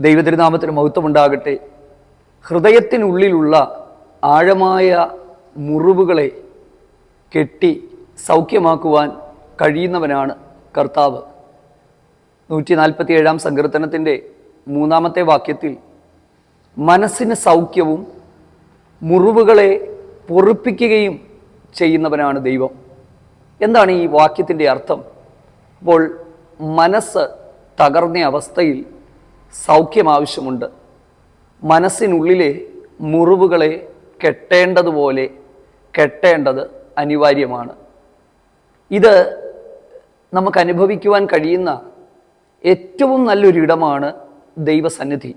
ദൈവതിരുനാമത്തിന് മഹത്വമുണ്ടാകട്ടെ. ഹൃദയത്തിനുള്ളിലുള്ള ആഴമായ മുറിവുകളെ കെട്ടി സൗഖ്യമാക്കുവാൻ കഴിയുന്നവനാണ് കർത്താവ്. നൂറ്റി നാൽപ്പത്തി ഏഴാം സങ്കീർത്തനത്തിന്റെ മൂന്നാമത്തെ വാക്യത്തിൽ മനസ്സിന് സൗഖ്യവും മുറിവുകളെ പൊറുപ്പിക്കുകയും ചെയ്യുന്നവനാണ് ദൈവം. എന്താണ് ഈ വാക്യത്തിന്റെ അർത്ഥം? അപ്പോൾ മനസ്സ് തകർന്ന അവസ്ഥയിൽ സൗഖ്യം ആവശ്യമുണ്ട് മനസ്സിനുള്ളിലെ മുറിവുകളെ കെട്ടേണ്ടതുപോലെ കെട്ടേണ്ടത് അനിവാര്യമാണ്. ഇത് നമുക്ക് അനുഭവിക്കുവാൻ കഴിയുന്ന ഏറ്റവും നല്ലൊരിടമാണ് ദൈവസന്നിധി.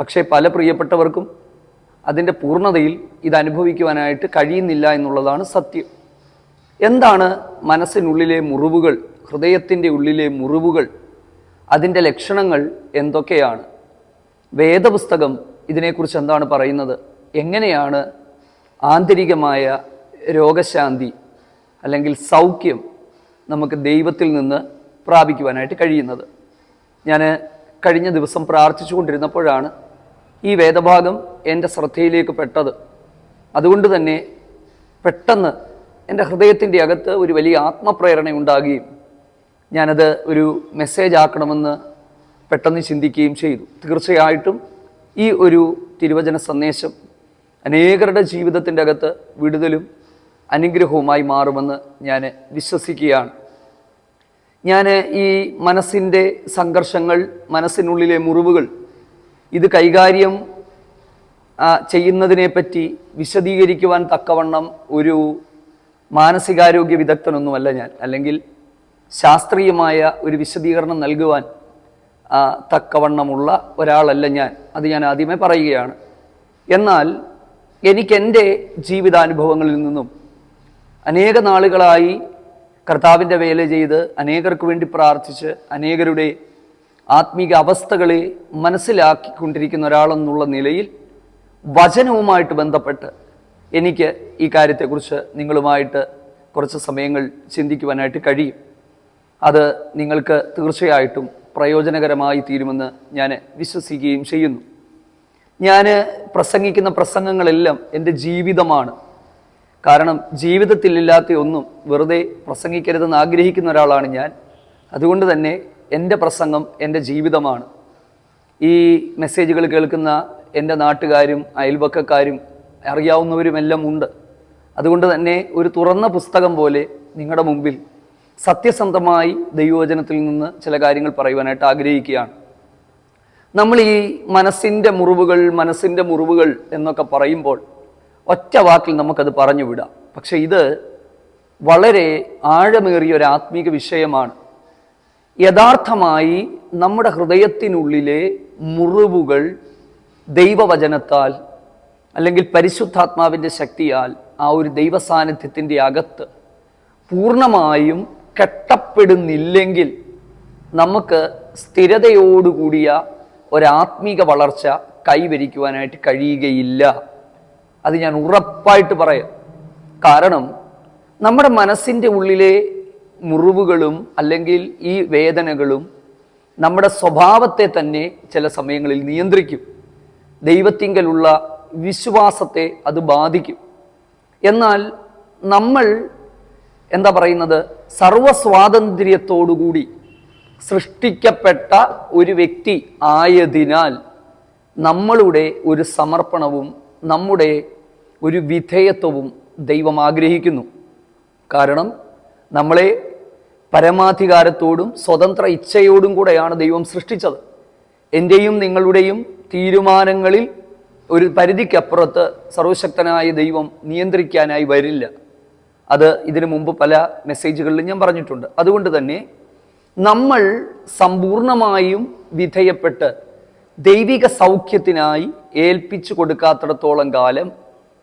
പക്ഷേ പല പ്രിയപ്പെട്ടവർക്കും അതിന്റെ പൂർണതയിൽ ഇത് അനുഭവിക്കുവാനായിട്ട് കഴിയുന്നില്ല എന്നുള്ളതാണ് സത്യം. എന്താണ് മനസ്സിനുള്ളിലെ മുറിവുകൾ ഹൃദയത്തിന്റെ ഉള്ളിലെ മുറിവുകൾ അതിന്റെ ലക്ഷണങ്ങൾ എന്തൊക്കെയാണ്? വേദപുസ്തകം ഇതിനെക്കുറിച്ച് എന്താണ് പറയുന്നത്? എങ്ങനെയാണ് ആന്തരികമായ രോഗശാന്തി അല്ലെങ്കിൽ സൗഖ്യം നമുക്ക് ദൈവത്തിൽ നിന്ന് പ്രാപിക്കുവാനായിട്ട് കഴിയുന്നത്? ഞാൻ കഴിഞ്ഞ ദിവസം പ്രാർത്ഥിച്ചു കൊണ്ടിരുന്നപ്പോഴാണ് ഈ വേദഭാഗം എന്റെ ശ്രദ്ധയിലേക്ക് പെട്ടത്. അതുകൊണ്ട് തന്നെ പെട്ടെന്ന് എന്റെ ഹൃദയത്തിന്റെ അകത്ത് ഒരു വലിയ ആത്മപ്രേരണ ഉണ്ടാകുകയും ഞാനത് ഒരു മെസ്സേജ് ആക്കണമെന്ന് പെട്ടെന്ന് ചിന്തിക്കുകയും ചെയ്തു. തീർച്ചയായിട്ടും ഈ ഒരു തിരുവചന സന്ദേശം അനേകരുടെ ജീവിതത്തിന്റെ അകത്ത് വിടുതലും അനുഗ്രഹവുമായി മാറുമെന്ന് ഞാൻ വിശ്വസിക്കുകയാണ്. ഞാൻ ഈ മനസ്സിന്റെ സംഘർഷങ്ങൾ മനസ്സിനുള്ളിലെ മുറിവുകൾ ഇത് കൈകാര്യം ചെയ്യുന്നതിനെപ്പറ്റി വിശദീകരിക്കുവാൻ തക്കവണ്ണം ഒരു മാനസികാരോഗ്യ വിദഗ്ധനൊന്നുമല്ല ഞാൻ. അല്ലെങ്കിൽ ശാസ്ത്രീയമായ ഒരു വിശദീകരണം നൽകുവാൻ തക്കവണ്ണമുള്ള ഒരാളല്ല ഞാൻ. അത് ഞാൻ ആദ്യമേ പറയുകയാണ്. എന്നാൽ എനിക്കെന്റെ ജീവിതാനുഭവങ്ങളിൽ നിന്നും അനേക നാളുകളായി കർത്താവിന്റെ വേല ചെയ്ത് അനേകർക്ക് വേണ്ടി പ്രാർത്ഥിച്ച് അനേകരുടെ ആത്മീക അവസ്ഥകളെ മനസ്സിലാക്കിക്കൊണ്ടിരിക്കുന്ന ഒരാളെന്നുള്ള നിലയിൽ വചനവുമായിട്ട് ബന്ധപ്പെട്ട് എനിക്ക് ഈ കാര്യത്തെക്കുറിച്ച് നിങ്ങളുമായിട്ട് കുറച്ച് സമയങ്ങൾ ചിന്തിക്കുവാനായിട്ട് കഴിയും. അത് നിങ്ങൾക്ക് തീർച്ചയായിട്ടും പ്രയോജനകരമായി തീരുമെന്ന് ഞാൻ വിശ്വസിക്കുകയും ചെയ്യുന്നു. ഞാൻ പ്രസംഗിക്കുന്ന പ്രസംഗങ്ങളെല്ലാം എന്റെ ജീവിതമാണ്. കാരണം ജീവിതത്തിലില്ലാത്ത ഒന്നും വെറുതെ പ്രസംഗിക്കരുതെന്ന് ആഗ്രഹിക്കുന്ന ഒരാളാണ് ഞാൻ. അതുകൊണ്ട് തന്നെ എന്റെ പ്രസംഗം എന്റെ ജീവിതമാണ്. ഈ മെസ്സേജുകൾ കേൾക്കുന്ന എന്റെ നാട്ടുകാരും അയൽവക്കക്കാരും അറിയാവുന്നവരുമെല്ലാം ഉണ്ട്. അതുകൊണ്ട് തന്നെ ഒരു തുറന്ന പുസ്തകം പോലെ നിങ്ങളുടെ മുമ്പിൽ സത്യസന്ധമായി ദൈവവചനത്തിൽ നിന്ന് ചില കാര്യങ്ങൾ പറയുവാനായിട്ട് ആഗ്രഹിക്കുകയാണ്. നമ്മൾ ഈ മനസ്സിന്റെ മുറിവുകൾ മനസ്സിന്റെ മുറിവുകൾ എന്നൊക്കെ പറയുമ്പോൾ ഒറ്റ വാക്കിൽ നമുക്കത് പറഞ്ഞു വിടാം. പക്ഷെ ഇത് വളരെ ആഴമേറിയ ഒരു ആത്മീക വിഷയമാണ്. യഥാർത്ഥമായി നമ്മുടെ ഹൃദയത്തിനുള്ളിലെ മുറിവുകൾ ദൈവവചനത്താൽ അല്ലെങ്കിൽ പരിശുദ്ധാത്മാവിന്റെ ശക്തിയാൽ ആ ഒരു ദൈവസാന്നിധ്യത്തിന്റെ അകത്ത് പൂർണമായും കെട്ടപ്പെടുന്നില്ലെങ്കിൽ നമുക്ക് സ്ഥിരതയോടുകൂടിയ ഒരാത്മീക വളർച്ച കൈവരിക്കുവാനായിട്ട് കഴിയുകയില്ല. അത് ഞാൻ ഉറപ്പായിട്ട് പറയാം. കാരണം നമ്മുടെ മനസ്സിന്റെ ഉള്ളിലെ മുറിവുകളും അല്ലെങ്കിൽ ഈ വേദനകളും നമ്മുടെ സ്വഭാവത്തെ തന്നെ ചില സമയങ്ങളിൽ നിയന്ത്രിക്കും. ദൈവത്തിങ്കലുള്ള വിശ്വാസത്തെ അത് ബാധിക്കും. എന്നാൽ നമ്മൾ എന്താ പറയുന്നത്? സർവസ്വാതന്ത്ര്യത്തോടുകൂടി സൃഷ്ടിക്കപ്പെട്ട ഒരു വ്യക്തി ആയതിനാൽ നമ്മളുടെ ഒരു സമർപ്പണവും നമ്മുടെ ഒരു വിധേയത്വവും ദൈവം ആഗ്രഹിക്കുന്നു. കാരണം നമ്മളെ പരമാധികാരത്തോടും സ്വതന്ത്ര ഇച്ഛയോടും കൂടെയാണ് ദൈവം സൃഷ്ടിച്ചത്. എന്റെയും നിങ്ങളുടെയും തീരുമാനങ്ങളിൽ ഒരു പരിധിക്കപ്പുറത്ത് സർവശക്തനായ ദൈവം നിയന്ത്രിക്കാനായി വരില്ല. അത് ഇതിനു മുമ്പ് പല മെസ്സേജുകളിലും ഞാൻ പറഞ്ഞിട്ടുണ്ട്. അതുകൊണ്ട് തന്നെ നമ്മൾ സമ്പൂർണമായും വിധേയപ്പെട്ട് ദൈവിക സൗഖ്യത്തിനായി ഏൽപ്പിച്ചു കൊടുക്കാത്തിടത്തോളം കാലം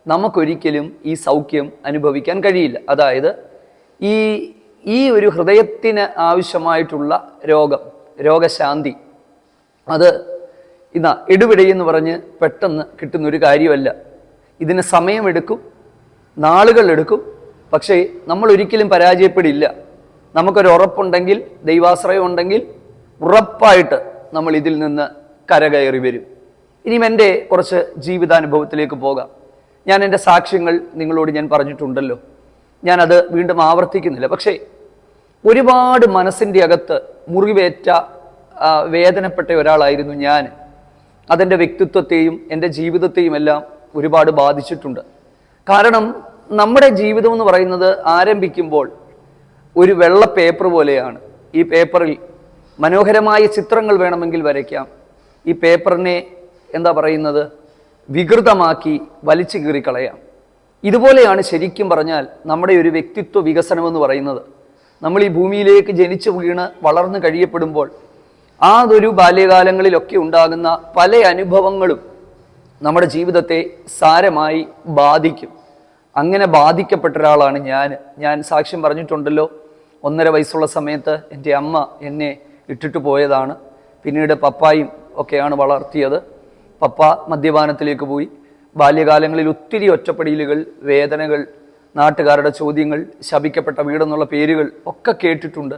നമുക്കൊരിക്കലും ഈ സൗഖ്യം അനുഭവിക്കാൻ കഴിയില്ല. അതായത് ഈ ഈ ഒരു ഹൃദയത്തിന് ആവശ്യമായിട്ടുള്ള രോഗം രോഗശാന്തി അത് ഇതാ എടുപിടയെന്ന് പറഞ്ഞ് പെട്ടെന്ന് കിട്ടുന്ന ഒരു കാര്യമല്ല. ഇതിന് സമയമെടുക്കും നാളുകൾ എടുക്കും പക്ഷേ നമ്മൾ ഒരിക്കലും പരാജയപ്പെടില്ല. നമുക്കൊരു ഉറപ്പുണ്ടെങ്കിൽ ദൈവാശ്രയം ഉണ്ടെങ്കിൽ ഉറപ്പായിട്ട് നമ്മൾ ഇതിൽ നിന്ന് കരകയറി വരും. ഇനിയും എന്റെ കുറച്ച് ജീവിതാനുഭവത്തിലേക്ക് പോകാം. ഞാൻ എന്റെ സാക്ഷ്യങ്ങൾ നിങ്ങളോട് ഞാൻ പറഞ്ഞിട്ടുണ്ടല്ലോ. ഞാനത് വീണ്ടും ആവർത്തിക്കുന്നില്ല. പക്ഷേ ഒരുപാട് മനസ്സിന്റെ അകത്ത് മുറിവേറ്റ വേദനപ്പെട്ട ഒരാളായിരുന്നു ഞാൻ. അതെന്റെ വ്യക്തിത്വത്തെയും എന്റെ ജീവിതത്തെയും എല്ലാം ഒരുപാട് ബാധിച്ചിട്ടുണ്ട്. കാരണം നമ്മുടെ ജീവിതം എന്ന് പറയുന്നത് ആരംഭിക്കുമ്പോൾ ഒരു വെള്ള പേപ്പർ പോലെയാണ്. ഈ പേപ്പറിൽ മനോഹരമായ ചിത്രങ്ങൾ വേണമെങ്കിൽ വരയ്ക്കാം. ഈ പേപ്പറിനെ എന്താ പറയുന്നത്? വികൃതമാക്കി വലിച്ചു കീറിക്കളയാം. ഇതുപോലെയാണ് ശരിക്കും പറഞ്ഞാൽ നമ്മുടെ ഒരു വ്യക്തിത്വ വികസനം എന്ന് പറയുന്നത്. നമ്മൾ ഈ ഭൂമിയിലേക്ക് ജനിച്ചു വീണ് വളർന്നു കഴിയപ്പെടുമ്പോൾ ആ ഒരു ബാല്യകാലങ്ങളിലൊക്കെ ഉണ്ടാകുന്ന പല അനുഭവങ്ങളും നമ്മുടെ ജീവിതത്തെ സാരമായി ബാധിക്കും. അങ്ങനെ ബാധിക്കപ്പെട്ട ഒരാളാണ് ഞാൻ. ഞാൻ സാക്ഷ്യം പറഞ്ഞിട്ടുണ്ടല്ലോ ഒന്നര വയസ്സുള്ള സമയത്ത് എന്റെ അമ്മ എന്നെ ഇട്ടിട്ട് പോയതാണ്. പിന്നീട് പപ്പായും ഒക്കെയാണ് വളർത്തിയത്. പപ്പ മദ്യപാനത്തിലേക്ക് പോയി. ബാല്യകാലങ്ങളിൽ ഒത്തിരി ഒറ്റപ്പെടലുകൾ വേദനകൾ നാട്ടുകാരുടെ ചോദ്യങ്ങൾ ശപിക്കപ്പെട്ട വീടെന്നുള്ള പേരുകൾ ഒക്കെ കേട്ടിട്ടുണ്ട്.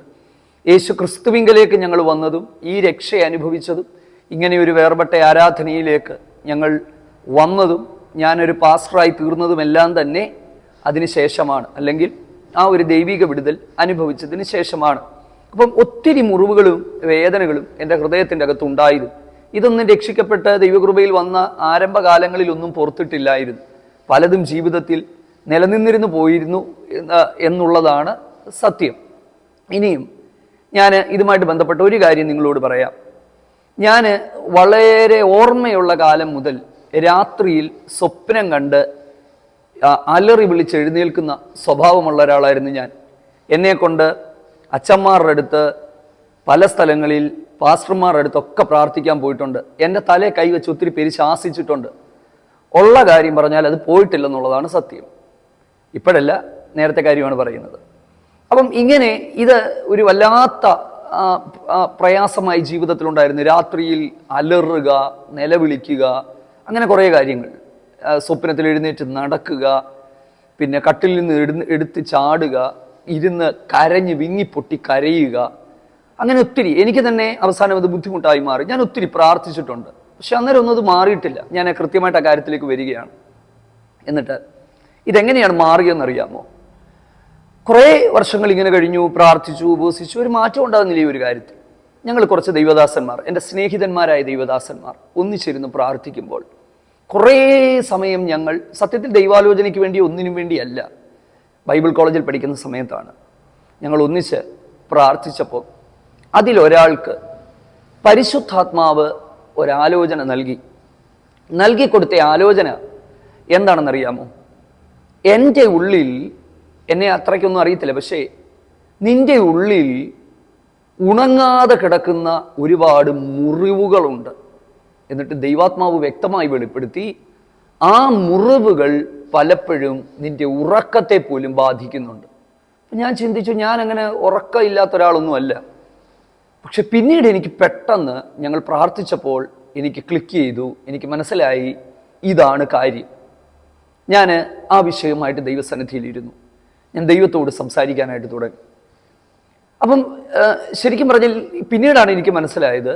യേശു ക്രിസ്തുവിങ്കലേക്ക് ഞങ്ങൾ വന്നതും ഈ രക്ഷയെ അനുഭവിച്ചതും ഇങ്ങനെയൊരു വേർപെട്ട ആരാധനയിലേക്ക് ഞങ്ങൾ വന്നതും ഞാനൊരു പാസ്റ്ററായി തീർന്നതുമെല്ലാം തന്നെ അതിനുശേഷമാണ് അല്ലെങ്കിൽ ആ ഒരു ദൈവിക വിടുതൽ അനുഭവിച്ചതിന് ശേഷമാണ്. അപ്പം ഒത്തിരി മുറിവുകളും വേദനകളും എന്റെ ഹൃദയത്തിന്റെ അകത്ത് ഉണ്ടായത് ഇതൊന്നും രക്ഷിക്കപ്പെട്ട ദൈവകൃപയിൽ വന്ന ആരംഭകാലങ്ങളിലൊന്നും പുറത്തിട്ടില്ലായിരുന്നു. പലതും ജീവിതത്തിൽ നിലനിന്നിരുന്നു പോയിരുന്നു എന്ന് എന്നുള്ളതാണ് സത്യം. ഇനിയും ഞാൻ ഇതുമായിട്ട് ബന്ധപ്പെട്ട ഒരു കാര്യം നിങ്ങളോട് പറയാം. ഞാൻ വളരെ ഓർമ്മയുള്ള കാലം മുതൽ രാത്രിയിൽ സ്വപ്നം കണ്ട് അലറി വിളിച്ച് എഴുന്നേൽക്കുന്ന സ്വഭാവമുള്ള ഒരാളായിരുന്നു ഞാൻ. എന്നെ കൊണ്ട് അച്ഛന്മാരുടെ അടുത്ത് പല സ്ഥലങ്ങളിൽ പാസ്റ്റർമാരുടെ അടുത്തൊക്കെ പ്രാർത്ഥിക്കാൻ പോയിട്ടുണ്ട്. എന്റെ തലയെ കൈവച്ച് ഒത്തിരി പേര് ശാസിച്ചിട്ടുണ്ട്. ഉള്ള കാര്യം പറഞ്ഞാൽ അത് പോയിട്ടില്ലെന്നുള്ളതാണ് സത്യം. ഇപ്പോഴല്ല നേരത്തെ കാര്യമാണ് പറയുന്നത്. അപ്പം ഇങ്ങനെ ഇത് ഒരു വല്ലാത്ത പ്രയാസമായി ജീവിതത്തിലുണ്ടായിരുന്നു. രാത്രിയിൽ അലറുക നിലവിളിക്കുക അങ്ങനെ കുറേ കാര്യങ്ങൾ. സ്വപ്നത്തിൽ എഴുന്നേറ്റ് നടക്കുക പിന്നെ കട്ടിൽ നിന്ന് എടുത്ത് ചാടുക ഇരുന്ന് കരഞ്ഞ് വിങ്ങിപ്പൊട്ടി കരയുക അങ്ങനെ ഒത്തിരി. എനിക്ക് തന്നെ അവസാനം അത് ബുദ്ധിമുട്ടായി മാറി. ഞാൻ ഒത്തിരി പ്രാർത്ഥിച്ചിട്ടുണ്ട്. പക്ഷെ അന്നേരം ഒന്നും അത് മാറിയിട്ടില്ല. ഞാൻ കൃത്യമായിട്ട് ആ കാര്യത്തിലേക്ക് വരികയാണ്. എന്നിട്ട് ഇതെങ്ങനെയാണ് മാറിയെന്നറിയാമോ? കുറേ വർഷങ്ങൾ ഇങ്ങനെ കഴിഞ്ഞു പ്രാർത്ഥിച്ചു ഉപസിച്ചു. ഒരു മാറ്റം ഉണ്ടാകുന്നില്ല ഈ ഒരു കാര്യത്തിൽ. ഞങ്ങൾ കുറച്ച് ദൈവദാസന്മാർ എന്റെ സ്നേഹിതന്മാരായ ദൈവദാസന്മാർ ഒന്നിച്ചിരുന്ന് പ്രാർത്ഥിക്കുമ്പോൾ കുറേ സമയം ഞങ്ങൾ സത്യത്തിൽ ദൈവാലോചനയ്ക്ക് വേണ്ടി ഒന്നിനും വേണ്ടിയല്ല ബൈബിൾ കോളേജിൽ പഠിക്കുന്ന സമയത്താണ് ഞങ്ങൾ ഒന്നിച്ച് പ്രാർത്ഥിച്ചപ്പോൾ അതിലൊരാൾക്ക് പരിശുദ്ധാത്മാവ് ഒരാലോചന നൽകി. നൽകി കൊടുത്ത ആലോചന എന്താണെന്നറിയാമോ? എന്റെ ഉള്ളിൽ എന്നെ അത്രയ്ക്കൊന്നും അറിയത്തില്ല പക്ഷേ നിന്റെ ഉള്ളിൽ ഉണങ്ങാതെ കിടക്കുന്ന ഒരുപാട് മുറിവുകളുണ്ട്. എന്നിട്ട് ദൈവാത്മാവ് വ്യക്തമായി വെളിപ്പെടുത്തി ആ മുറിവുകൾ പലപ്പോഴും നിന്റെ ഉറക്കത്തെ പോലും ബാധിക്കുന്നുണ്ട്. ഞാൻ ചിന്തിച്ചു ഞാൻ അങ്ങനെ ഉറക്കമില്ലാത്ത ഒരാളൊന്നുമല്ല പക്ഷെ പിന്നീട് എനിക്ക് പെട്ടെന്ന് ഞങ്ങൾ പ്രാർത്ഥിച്ചപ്പോൾ എനിക്ക് ക്ലിക്ക് ചെയ്തു എനിക്ക് മനസ്സിലായി ഇതാണ് കാര്യം. ഞാൻ ആ വിഷയമായിട്ട് ദൈവസന്നിധിയിലിരുന്നു ഞാൻ ദൈവത്തോട് സംസാരിക്കാനായിട്ട് തുടങ്ങി. അപ്പം ശരിക്കും പറഞ്ഞാൽ പിന്നീടാണ് എനിക്ക് മനസ്സിലായത്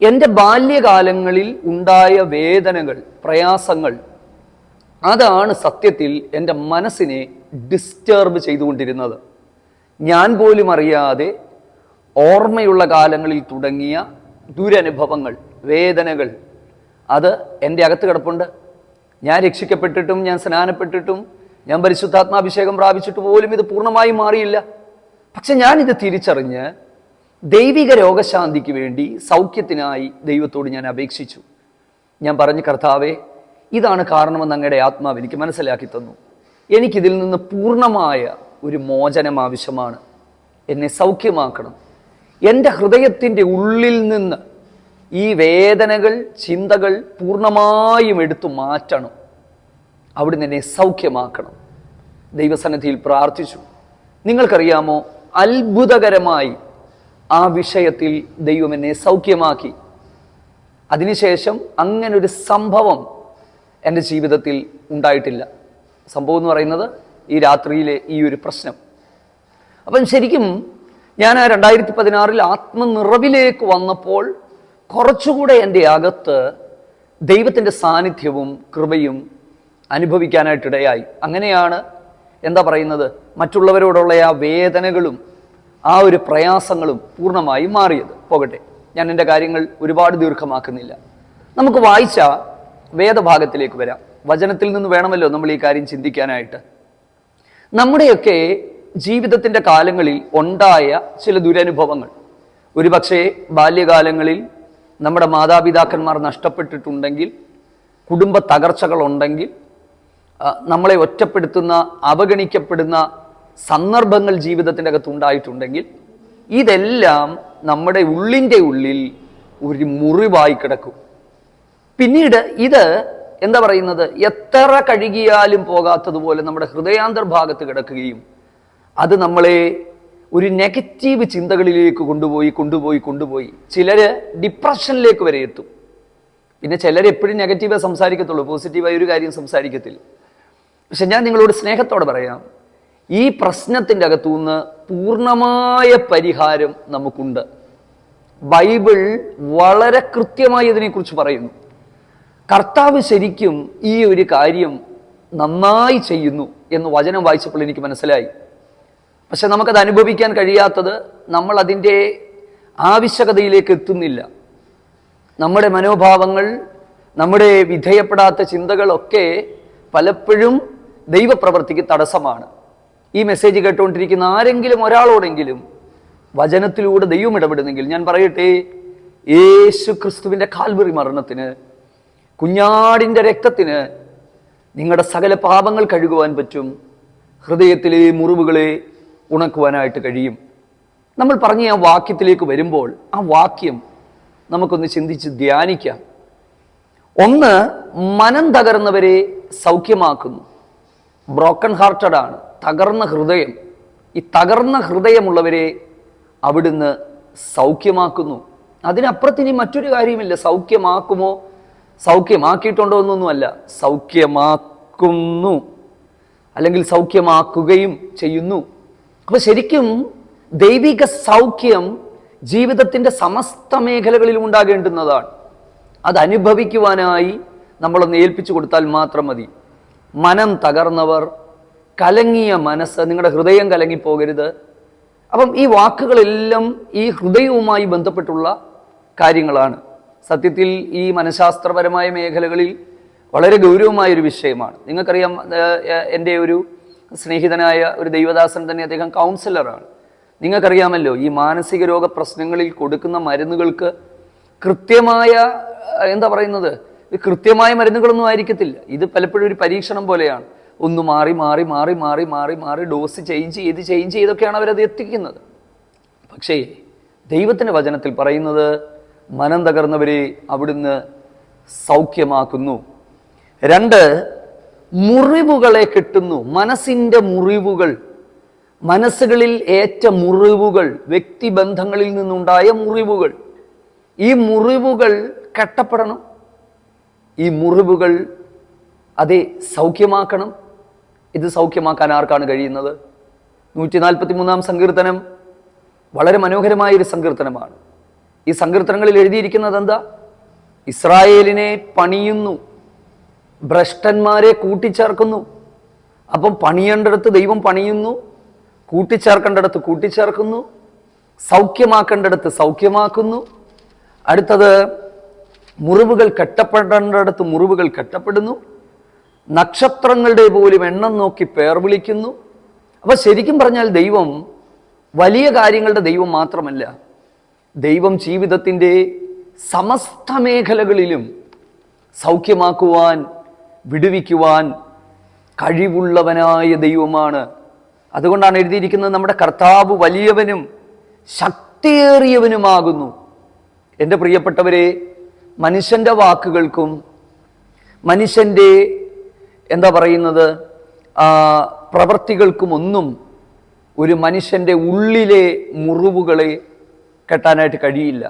എന്റെ ബാല്യകാലങ്ങളിൽ ഉണ്ടായ വേദനകൾ പ്രയാസങ്ങൾ അതാണ് സത്യത്തിൽ എന്റെ മനസ്സിനെ ഡിസ്റ്റർബ് ചെയ്തുകൊണ്ടിരുന്നത്. ഞാൻ പോലും അറിയാതെ ഓർമ്മയുള്ള കാലങ്ങളിൽ തുടങ്ങിയ ദുരനുഭവങ്ങൾ വേദനകൾ അത് എന്റെ അകത്ത് കിടപ്പുണ്ട്. ഞാൻ രക്ഷിക്കപ്പെട്ടിട്ടും ഞാൻ സ്നാനപ്പെട്ടിട്ടും ഞാൻ പരിശുദ്ധാത്മാഭിഷേകം പ്രാപിച്ചിട്ട് പോലും ഇത് പൂർണമായും മാറിയില്ല. പക്ഷെ ഞാനിത് തിരിച്ചറിഞ്ഞ് ദൈവിക രോഗശാന്തിക്ക് വേണ്ടി സൗഖ്യത്തിനായി ദൈവത്തോട് ഞാൻ അപേക്ഷിച്ചു. ഞാൻ പറഞ്ഞു കർത്താവെ ഇതാണ് കാരണമെന്ന് അങ്ങയുടെ ആത്മാവ് എനിക്ക് മനസ്സിലാക്കി തന്നു. എനിക്കിതിൽ നിന്ന് പൂർണമായ ഒരു മോചനം ആവശ്യമാണ്. എന്നെ സൗഖ്യമാക്കണം. എന്റെ ഹൃദയത്തിന്റെ ഉള്ളിൽ നിന്ന് ഈ വേദനകൾ ചിന്തകൾ പൂർണമായും എടുത്തു മാറ്റണം. അവിടുന്ന് എന്നെ സൗഖ്യമാക്കണം. ദൈവസന്നിധിയിൽ പ്രാർത്ഥിച്ചു. നിങ്ങൾക്കറിയാമോ അത്ഭുതകരമായി ആ വിഷയത്തിൽ ദൈവം എന്നെ സൗഖ്യമാക്കി. അതിനുശേഷം അങ്ങനെ ഒരു സംഭവം എന്റെ ജീവിതത്തിൽ ഉണ്ടായിട്ടില്ല. സംഭവം എന്ന് പറയുന്നത് ഈ രാത്രിയിലെ ഈ ഒരു പ്രശ്നം. അപ്പം ശരിക്കും ഞാൻ രണ്ടായിരത്തി പതിനാറിൽ ആത്മനിറവിലേക്ക് വന്നപ്പോൾ കുറച്ചുകൂടെ എന്റെ അകത്ത് ദൈവത്തിന്റെ സാന്നിധ്യവും കൃപയും അനുഭവിക്കാനായിട്ടിടയായി. അങ്ങനെയാണ് എന്താ പറയുന്നത്? മറ്റുള്ളവരോടുള്ള ആ വേദനകളും ആ ഒരു പ്രയാസങ്ങളും പൂർണമായി മാറിയത്. പോകട്ടെ ഞാൻ എന്റെ കാര്യങ്ങൾ ഒരുപാട് ദീർഘമാക്കുന്നില്ല. നമുക്ക് വായിച്ച വേദഭാഗത്തിലേക്ക് വരാം. വചനത്തിൽ നിന്ന് വേണമല്ലോ നമ്മൾ ഈ കാര്യം ചിന്തിക്കാനായിട്ട്. നമ്മുടെയൊക്കെ ജീവിതത്തിന്റെ കാലങ്ങളിൽ ഉണ്ടായ ചില ദുരനുഭവങ്ങൾ. ഒരുപക്ഷെ ബാല്യകാലങ്ങളിൽ നമ്മുടെ മാതാപിതാക്കന്മാർ നഷ്ടപ്പെട്ടിട്ടുണ്ടെങ്കിൽ കുടുംബ തകർച്ചകളുണ്ടെങ്കിൽ നമ്മളെ ഒറ്റപ്പെടുത്തുന്ന അവഗണിക്കപ്പെടുന്ന സന്ദർഭങ്ങൾ ജീവിതത്തിന്റെ അകത്ത് ഉണ്ടായിട്ടുണ്ടെങ്കിൽ ഇതെല്ലാം നമ്മുടെ ഉള്ളിന്റെ ഉള്ളിൽ ഒരു മുറിവായി കിടക്കും. പിന്നീട് ഇത് എന്താ പറയുന്നത്? എത്ര കഴുകിയാലും പോകാത്തതുപോലെ നമ്മുടെ ഹൃദയാന്തർഭാഗത്ത് കിടക്കുകയും അത് നമ്മളെ ഒരു നെഗറ്റീവ് ചിന്തകളിലേക്ക് കൊണ്ടുപോയി കൊണ്ടുപോയി കൊണ്ടുപോയി ചിലര് ഡിപ്രഷനിലേക്ക് വരെ എത്തും. പിന്നെ ചിലർ എപ്പോഴും നെഗറ്റീവേ സംസാരിക്കത്തുള്ളൂ പോസിറ്റീവായ ഒരു കാര്യം സംസാരിക്കത്തില്ല. പക്ഷെ ഞാൻ നിങ്ങളോട് സ്നേഹത്തോടെ പറയാം. ഈ പ്രശ്നത്തിന്റെ അകത്തുനിന്ന് പൂർണമായ പരിഹാരം നമുക്കുണ്ട്. ബൈബിൾ വളരെ കൃത്യമായി ഇതിനെക്കുറിച്ച് പറയുന്നു. കർത്താവ് ശരിക്കും ഈ ഒരു കാര്യം നന്നായി ചെയ്യുന്നു എന്ന് വചനം വായിച്ചപ്പോൾ എനിക്ക് മനസ്സിലായി. പക്ഷെ നമുക്കത് അനുഭവിക്കാൻ കഴിയാത്തത് നമ്മൾ അതിന്റെ ആവശ്യകതയിലേക്ക് എത്തുന്നില്ല. നമ്മുടെ മനോഭാവങ്ങൾ നമ്മുടെ വിധേയപ്പെടാത്ത ചിന്തകളൊക്കെ പലപ്പോഴും ദൈവപ്രവൃത്തിക്ക് തടസ്സമാണ്. ഈ മെസ്സേജ് കേട്ടുകൊണ്ടിരിക്കുന്ന ആരെങ്കിലും ഒരാളോടെങ്കിലും വചനത്തിലൂടെ ദൈവം ഇടപെടുന്നെങ്കിൽ ഞാൻ പറയട്ടെ യേശു ക്രിസ്തുവിന്റെ കാൽവറി മരണത്തിന് കുഞ്ഞാടിന്റെ രക്തത്തിന് നിങ്ങളുടെ സകല പാപങ്ങൾ കഴുകുവാൻ പറ്റും. ഹൃദയത്തിലെ മുറിവുകളെ ഉണക്കുവാനായിട്ട് കഴിയും. നമ്മൾ പറഞ്ഞ ആ വാക്യത്തിലേക്ക് വരുമ്പോൾ ആ വാക്യം നമുക്കൊന്ന് ചിന്തിച്ച് ധ്യാനിക്കാം. ഒന്ന് മനം തകർന്നവരെ സൗഖ്യമാക്കുന്നു. ബ്രോക്കൺ ഹാർട്ടഡ് ആണ് തകർന്ന ഹൃദയം. ഈ തകർന്ന ഹൃദയമുള്ളവരെ അവിടുന്ന് സൗഖ്യമാക്കുന്നു. അതിനപ്പുറത്ത് ഇനി മറ്റൊരു കാര്യമില്ല. സൗഖ്യമാക്കുമോ? സൗഖ്യമാക്കിയിട്ടുണ്ടോ എന്നൊന്നുമല്ല. സൗഖ്യമാക്കുന്നു. അല്ലെങ്കിൽ സൗഖ്യമാക്കുകയും ചെയ്യുന്നു. അപ്പൊ ശരിക്കും ദൈവിക സൗഖ്യം ജീവിതത്തിന്റെ സമസ്ത മേഖലകളിലും ഉണ്ടാകേണ്ടുന്നതാണ്. അത് അനുഭവിക്കുവാനായി നമ്മളൊന്ന് ഏൽപ്പിച്ചു കൊടുത്താൽ മാത്രം മതി. മനം തകർന്നവർ കലങ്ങിയ മനസ്സ് നിങ്ങളുടെ ഹൃദയം കലങ്ങിപ്പോകരുത്. അപ്പം ഈ വാക്കുകളെല്ലാം ഈ ഹൃദയവുമായി ബന്ധപ്പെട്ടുള്ള കാര്യങ്ങളാണ്. സത്യത്തിൽ ഈ മനഃശാസ്ത്രപരമായ മേഖലകളിൽ വളരെ ഗൗരവമായ ഒരു വിഷയമാണ്. നിങ്ങൾക്കറിയാം എന്റെ ഒരു സ്നേഹിതനായ ഒരു ദൈവദാസൻ തന്നെ അദ്ദേഹം കൗൺസിലറാണ്. നിങ്ങൾക്കറിയാമല്ലോ ഈ മാനസിക രോഗ പ്രശ്നങ്ങളിൽ കൊടുക്കുന്ന മരുന്നുകൾക്ക് കൃത്യമായ എന്താ പറയുന്നത്? ഇത് കൃത്യമായ മരുന്നുകളൊന്നും ആയിരിക്കത്തില്ല. ഇത് പലപ്പോഴും ഒരു പരീക്ഷണം പോലെയാണ്. ഒന്ന് മാറി മാറി മാറി മാറി മാറി മാറി ഡോസ് ചേഞ്ച് ചെയ്ത് ചേഞ്ച് ചെയ്തൊക്കെയാണ് അവരത് എത്തിക്കുന്നത്. പക്ഷേ ദൈവത്തിന്റെ വചനത്തിൽ പറയുന്നത് മനം തകർന്നവരെ അവിടുന്ന് സൗഖ്യമാക്കുന്നു. രണ്ട് മുറിവുകളെ കിട്ടുന്നു. മനസ്സിന്റെ മുറിവുകൾ. മനസ്സുകളിൽ ഏറ്റ മുറിവുകൾ. വ്യക്തിബന്ധങ്ങളിൽ നിന്നുണ്ടായ മുറിവുകൾ. ഈ മുറിവുകൾ കെട്ടപ്പെടണം. ഈ മുറിവുകൾ അതെ സൗഖ്യമാക്കണം. ഇത് സൗഖ്യമാക്കാൻ ആർക്കാണ് കഴിയുന്നത്? നൂറ്റി നാൽപ്പത്തി മൂന്നാം സങ്കീർത്തനം വളരെ മനോഹരമായ ഒരു സങ്കീർത്തനമാണ്. ഈ സങ്കീർത്തനങ്ങളിൽ എഴുതിയിരിക്കുന്നത് എന്താ? ഇസ്രായേലിനെ പണിയുന്നു. ഭ്രഷ്ടന്മാരെ കൂട്ടിച്ചേർക്കുന്നു. അപ്പം പണിയേണ്ടടുത്ത് ദൈവം പണിയുന്നു കൂട്ടിച്ചേർക്കേണ്ടടുത്ത് കൂട്ടിച്ചേർക്കുന്നു സൗഖ്യമാക്കേണ്ടടുത്ത് സൗഖ്യമാക്കുന്നു. അടുത്തത് മുറിവുകൾ കെട്ടപ്പെടേണ്ടടുത്ത് മുറിവുകൾ കെട്ടപ്പെടുന്നു. നക്ഷത്രങ്ങളുടെ പോലും എണ്ണം നോക്കി പേർ വിളിക്കുന്നു. അപ്പോൾ ശരിക്കും പറഞ്ഞാൽ ദൈവം വലിയ കാര്യങ്ങളുടെ ദൈവം മാത്രമല്ല ദൈവം ജീവിതത്തിന്റെ സമസ്ത മേഖലകളിലും സൗഖ്യമാക്കുവാൻ വിടുവിക്കുവാൻ കഴിവുള്ളവനായ ദൈവമാണ്. അതുകൊണ്ടാണ് എഴുതിയിരിക്കുന്നത് നമ്മുടെ കർത്താവ് വലിയവനും ശക്തിയേറിയവനുമാകുന്നു. എന്റെ പ്രിയപ്പെട്ടവരെ മനുഷ്യന്റെ വാക്കുകൾക്കും മനുഷ്യന്റെ എന്താ പറയുന്നത് പ്രവൃത്തികൾക്കുമൊന്നും ഒരു മനുഷ്യന്റെ ഉള്ളിലെ മുറിവുകളെ കെട്ടാനായിട്ട് കഴിയില്ല.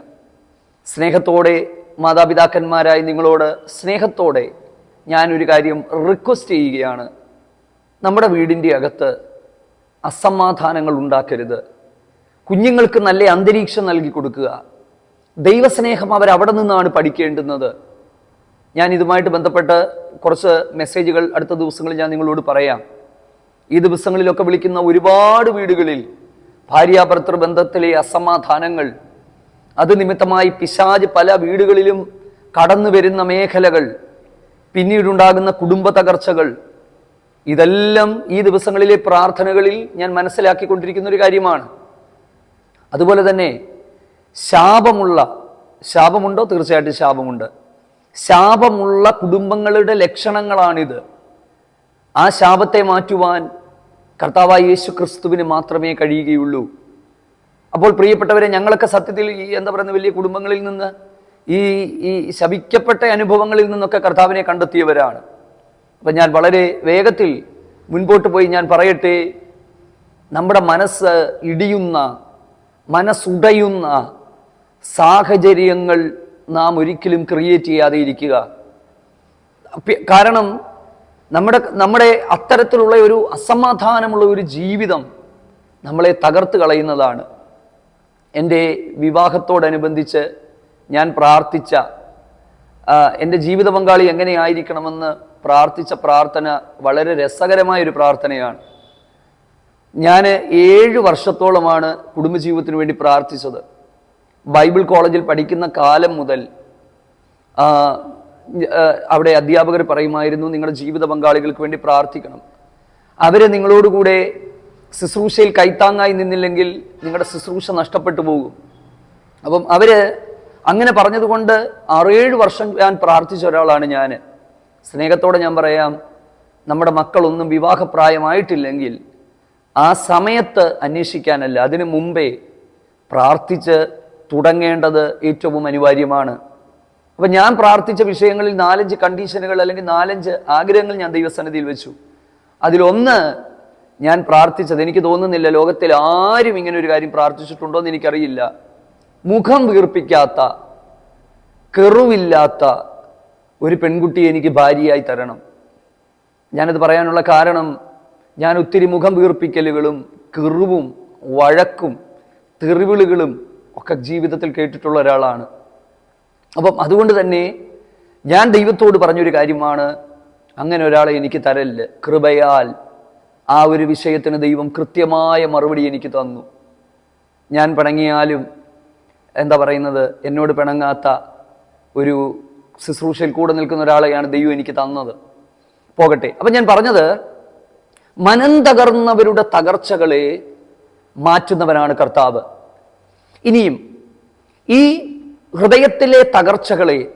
സ്നേഹത്തോടെ മാതാപിതാക്കന്മാരായി നിങ്ങളോട് സ്നേഹത്തോടെ ഞാനൊരു കാര്യം റിക്വസ്റ്റ് ചെയ്യുകയാണ്. നമ്മുടെ വീടിന്റെ അകത്ത് അസമാധാനങ്ങൾ ഉണ്ടാക്കരുത്. കുഞ്ഞുങ്ങൾക്ക് നല്ല അന്തരീക്ഷം നൽകി കൊടുക്കുക. ദൈവസ്നേഹം അവർ അവിടെ നിന്നാണ് പഠിക്കേണ്ടുന്നത്. ഞാൻ ഇതുമായിട്ട് ബന്ധപ്പെട്ട് കുറച്ച് മെസ്സേജുകൾ അടുത്ത ദിവസങ്ങളിൽ ഞാൻ നിങ്ങളോട് പറയാം. ഈ ദിവസങ്ങളിലൊക്കെ വിളിക്കുന്ന ഒരുപാട് വീടുകളിൽ ഭാര്യാഭർത്തൃ ബന്ധത്തിലെ അസമാധാനങ്ങൾ അത് നിമിത്തമായി പിശാജ് പല വീടുകളിലും കടന്നു വരുന്ന മേഖലകൾ പിന്നീടുണ്ടാകുന്ന കുടുംബ തകർച്ചകൾ ഇതെല്ലാം ഈ ദിവസങ്ങളിലെ പ്രാർത്ഥനകളിൽ ഞാൻ മനസ്സിലാക്കിക്കൊണ്ടിരിക്കുന്ന ഒരു കാര്യമാണ്. അതുപോലെ തന്നെ ശാപമുള്ള ശാപമുണ്ടോ? തീർച്ചയായിട്ടും ശാപമുണ്ട്. ശാപമുള്ള കുടുംബങ്ങളുടെ ലക്ഷണങ്ങളാണിത്. ആ ശാപത്തെ മാറ്റുവാൻ കർത്താവായ യേശു ക്രിസ്തുവിന് മാത്രമേ കഴിയുകയുള്ളൂ. അപ്പോൾ പ്രിയപ്പെട്ടവരെ ഞങ്ങളൊക്കെ സത്യത്തിൽ ഈ എന്താ പറയുന്ന വലിയ കുടുംബങ്ങളിൽ നിന്ന് ഈ ഈ ശപിക്കപ്പെട്ട അനുഭവങ്ങളിൽ നിന്നൊക്കെ കർത്താവിനെ കണ്ടെത്തിയവരാണ്. അപ്പം ഞാൻ വളരെ വേഗത്തിൽ മുൻപോട്ട് പോയി ഞാൻ പറയട്ടെ നമ്മുടെ മനസ്സ് ഇടിയുന്ന മനസ്സുടയുന്ന സാഹചര്യങ്ങൾ നാം ഒരിക്കലും ക്രിയേറ്റ് ചെയ്യാതെ ഇരിക്കുക. കാരണം നമ്മുടെ നമ്മുടെ അത്തരത്തിലുള്ള ഒരു അസമാധാനമുള്ള ഒരു ജീവിതം നമ്മളെ തകർത്ത് കളയുന്നതാണ്. എന്റെ വിവാഹത്തോടനുബന്ധിച്ച് ഞാൻ പ്രാർത്ഥിച്ച എന്റെ ജീവിത പങ്കാളി എങ്ങനെയായിരിക്കണമെന്ന് പ്രാർത്ഥിച്ച പ്രാർത്ഥന വളരെ രസകരമായൊരു പ്രാർത്ഥനയാണ്. ഞാൻ ഏഴ് വർഷത്തോളമാണ് കുടുംബജീവിതത്തിന് വേണ്ടി പ്രാർത്ഥിച്ചത്. ബൈബിൾ കോളേജിൽ പഠിക്കുന്ന കാലം മുതൽ അവിടെ അധ്യാപകർ പറയുമായിരുന്നു നിങ്ങളുടെ ജീവിത പങ്കാളികൾക്ക് വേണ്ടി പ്രാർത്ഥിക്കണം. അവരെ നിങ്ങളോടുകൂടെ ശുശ്രൂഷയിൽ കൈത്താങ്ങായി നിന്നില്ലെങ്കിൽ നിങ്ങളുടെ ശുശ്രൂഷ നഷ്ടപ്പെട്ടു പോകും. അപ്പം അവർ അങ്ങനെ പറഞ്ഞതുകൊണ്ട് ആറേഴ് വർഷം ഞാൻ പ്രാർത്ഥിച്ച ഒരാളാണ് ഞാൻ സ്നേഹത്തോടെ ഞാൻ പറയാം നമ്മുടെ മക്കളൊന്നും വിവാഹപ്രായമായിട്ടില്ലെങ്കിൽ ആ സമയത്ത് അന്വേഷിക്കാനല്ല അതിനു മുമ്പേ പ്രാർത്ഥിച്ച് തുടങ്ങേണ്ടത് ഏറ്റവും അനിവാര്യമാണ്. അപ്പം ഞാൻ പ്രാർത്ഥിച്ച വിഷയങ്ങളിൽ നാലഞ്ച് കണ്ടീഷനുകൾ അല്ലെങ്കിൽ നാലഞ്ച് ആഗ്രഹങ്ങൾ ഞാൻ ദൈവസന്നിധിയിൽ വെച്ചു. അതിലൊന്ന് ഞാൻ പ്രാർത്ഥിച്ചത്. എനിക്ക് തോന്നുന്നില്ല ലോകത്തിൽ ആരും ഇങ്ങനെ ഒരു കാര്യം പ്രാർത്ഥിച്ചിട്ടുണ്ടോ എന്ന് എനിക്കറിയില്ല. മുഖം വീർപ്പിക്കാത്ത കെറുവില്ലാത്ത ഒരു പെൺകുട്ടി എനിക്ക് ഭാര്യയായി തരണം. ഞാനത് പറയാനുള്ള കാരണം ഞാൻ ഒത്തിരി മുഖം വീർപ്പിക്കലുകളും കെറുവും വഴക്കും തെറിവിളുകളും ഒക്കെ ജീവിതത്തിൽ കേട്ടിട്ടുള്ള ഒരാളാണ്. അപ്പം അതുകൊണ്ട് തന്നെ ഞാൻ ദൈവത്തോട് പറഞ്ഞൊരു കാര്യമാണ്. അങ്ങനെ ഒരാളെ എനിക്ക് തരല്ല്. കൃപയാൽ ആ ഒരു വിഷയത്തിന് ദൈവം കൃത്യമായ മറുപടി എനിക്ക് തന്നു. ഞാൻ പിണങ്ങിയാലും എന്താ പറയുന്നത്? എന്നോട് പിണങ്ങാത്ത ഒരു ശുശ്രൂഷയിൽ കൂടെ നിൽക്കുന്ന ഒരാളെയാണ് ദൈവം എനിക്ക് തന്നത്. പോകട്ടെ. അപ്പം ഞാൻ പറഞ്ഞത് മനം തകർന്നവരുടെ തകർച്ചകളെ മാറ്റുന്നവനാണ് കർത്താവ്. ഇനിയും ഈ ഹൃദയത്തിലെ തകർച്ചകളെ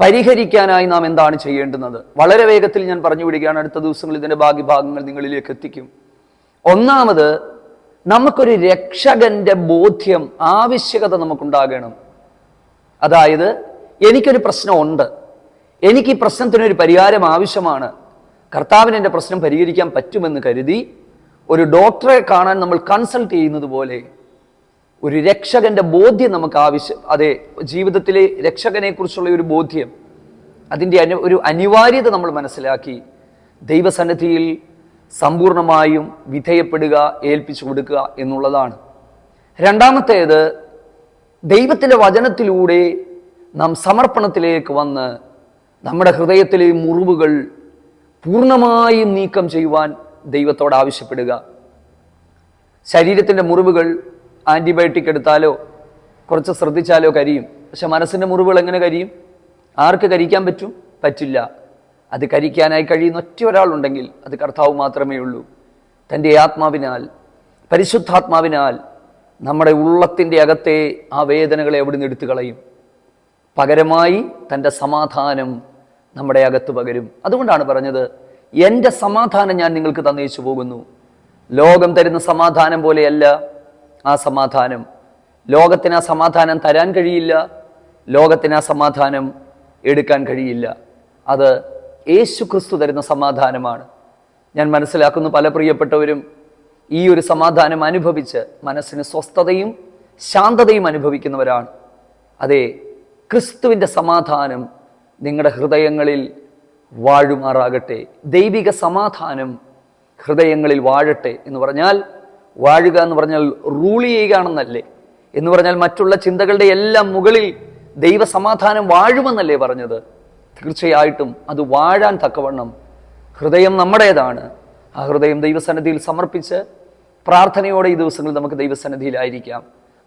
പരിഹരിക്കാനായി നാം എന്താണ് ചെയ്യേണ്ടുന്നത്? വളരെ വേഗത്തിൽ ഞാൻ പറഞ്ഞു വിടുകയാണ്. അടുത്ത ദിവസങ്ങളിൽ ഇതിന്റെ ബാക്കി ഭാഗങ്ങൾ നിങ്ങളിലേക്ക് എത്തിക്കും. ഒന്നാമത് നമുക്കൊരു രക്ഷകന്റെ ബോധ്യം ആവശ്യകത നമുക്കുണ്ടാകണം. അതായത് എനിക്കൊരു പ്രശ്നമുണ്ട്. എനിക്ക് ഈ പ്രശ്നത്തിനൊരു പരിഹാരം ആവശ്യമാണ്. കർത്താവിന് എന്റെ പ്രശ്നം പരിഹരിക്കാൻ പറ്റുമെന്ന് കരുതി ഒരു ഡോക്ടറെ കാണാൻ നമ്മൾ കൺസൾട്ട് ചെയ്യുന്നത് പോലെ ഒരു രക്ഷകന്റെ ബോധ്യം നമുക്ക് ആവശ്യം അതെ ജീവിതത്തിലെ രക്ഷകനെ കുറിച്ചുള്ള ഒരു ബോധ്യം. അതിന്റെ അനു ഒരു അനിവാര്യത നമ്മൾ മനസ്സിലാക്കി ദൈവസന്നിധിയിൽ സമ്പൂർണമായും വിധേയപ്പെടുക ഏൽപ്പിച്ചു കൊടുക്കുക എന്നുള്ളതാണ്. രണ്ടാമത്തേത് ദൈവത്തിന്റെ വചനത്തിലൂടെ നാം സമർപ്പണത്തിലേക്ക് വന്ന് നമ്മുടെ ഹൃദയത്തിലെ മുറിവുകൾ പൂർണമായും നീക്കം ചെയ്യുവാൻ ദൈവത്തോട് ആവശ്യപ്പെടുക. ശരീരത്തിന്റെ മുറിവുകൾ ആന്റിബയോട്ടിക് എടുത്താലോ കുറച്ച് ശ്രദ്ധിച്ചാലോ കരിയും. പക്ഷെ മനസ്സിന്റെ മുറിവുകൾ എങ്ങനെ കരിയും? ആർക്ക് കരിക്കാൻ പറ്റും? പറ്റില്ല. അത് കരിക്കാനായി കഴിയുന്ന ഒറ്റ ഒരാളുണ്ടെങ്കിൽ അത് കർത്താവ് മാത്രമേ ഉള്ളൂ. തന്റെ ആത്മാവിനാൽ പരിശുദ്ധാത്മാവിനാൽ നമ്മുടെ ഉള്ളത്തിന്റെ അകത്തെ ആ വേദനകളെ എവിടുന്ന് എടുത്തു കളയും. പകരമായി തന്റെ സമാധാനം നമ്മുടെ അകത്ത് പകരും. അതുകൊണ്ടാണ് പറഞ്ഞത് എന്റെ സമാധാനം ഞാൻ നിങ്ങൾക്ക് തന്നയിച്ചു പോകുന്നു. ലോകം തരുന്ന സമാധാനം പോലെയല്ല ആ സമാധാനം. ലോകത്തിന് ആ സമാധാനം തരാൻ കഴിയില്ല. ലോകത്തിന് ആ സമാധാനം എടുക്കാൻ കഴിയില്ല. അത് യേശു ക്രിസ്തു തരുന്ന സമാധാനമാണ്. ഞാൻ മനസ്സിലാക്കുന്നു പല പ്രിയപ്പെട്ടവരും ഈ ഒരു സമാധാനം അനുഭവിച്ച് മനസ്സിന് സ്വസ്ഥതയും ശാന്തതയും അനുഭവിക്കുന്നവരാണ്. അതെ ക്രിസ്തുവിന്റെ സമാധാനം നിങ്ങളുടെ ഹൃദയങ്ങളിൽ വാഴുമാറാകട്ടെ. ദൈവിക സമാധാനം ഹൃദയങ്ങളിൽ വാഴട്ടെ എന്ന് പറഞ്ഞാൽ വാഴുക എന്ന് പറഞ്ഞാൽ റൂൾ ചെയ്യുകയാണെന്നല്ലേ? എന്ന് പറഞ്ഞാൽ മറ്റുള്ള ചിന്തകളുടെ എല്ലാം മുകളിൽ ദൈവസമാധാനം വാഴുമെന്നല്ലേ പറഞ്ഞത്? തീർച്ചയായിട്ടും അത് വാഴാൻ തക്കവണ്ണം ഹൃദയം നമ്മുടേതാണ്. ആ ഹൃദയം ദൈവസന്നിധിയിൽ സമർപ്പിച്ച് പ്രാർത്ഥനയോടെ ഈ ദിവസങ്ങളിൽ നമുക്ക് ദൈവസന്നിധിയിലായിരിക്കാം.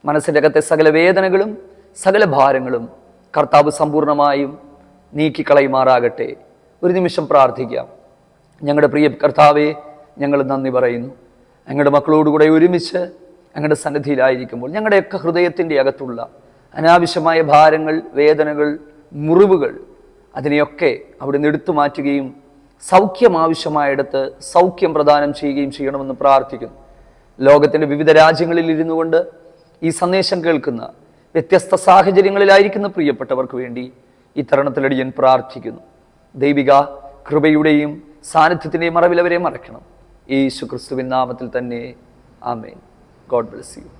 മനസ്സിന്റെ അകത്തെ സകല വേദനകളും സകല ഭാരങ്ങളും കർത്താവ് സമ്പൂർണമായും നീക്കിക്കളയുമാറാകട്ടെ. ഒരു നിമിഷം പ്രാർത്ഥിക്കാം. ഞങ്ങളുടെ പ്രിയ കർത്താവെ ഞങ്ങൾ നന്ദി പറയുന്നു. ഞങ്ങളുടെ മക്കളോടുകൂടെ ഒരുമിച്ച് ഞങ്ങളുടെ സന്നിധിയിലായിരിക്കുമ്പോൾ ഞങ്ങളുടെയൊക്കെ ഹൃദയത്തിന്റെ അകത്തുള്ള അനാവശ്യമായ ഭാരങ്ങൾ വേദനകൾ മുറിവുകൾ അതിനെയൊക്കെ അവിടുന്ന് എടുത്തു മാറ്റുകയും സൗഖ്യം ആവശ്യമായിടത്ത് സൗഖ്യം പ്രദാനം ചെയ്യുകയും ചെയ്യണമെന്ന് പ്രാർത്ഥിക്കുന്നു. ലോകത്തിന്റെ വിവിധ രാജ്യങ്ങളിൽ ഇരുന്നു കൊണ്ട് ഈ സന്ദേശം കേൾക്കുന്ന വ്യത്യസ്ത സാഹചര്യങ്ങളിലായിരിക്കുന്ന പ്രിയപ്പെട്ടവർക്ക് വേണ്ടി ഈ തരണത്തിലടി ഞാൻ പ്രാർത്ഥിക്കുന്നു. ദൈവിക കൃപയുടെയും സാന്നിധ്യത്തിന്റെയും മറവിലവരെ മറയ്ക്കണം. യേശു ക്രിസ്തുവിൻ നാമത്തിൽ തന്നെ ആമേൻ. God bless you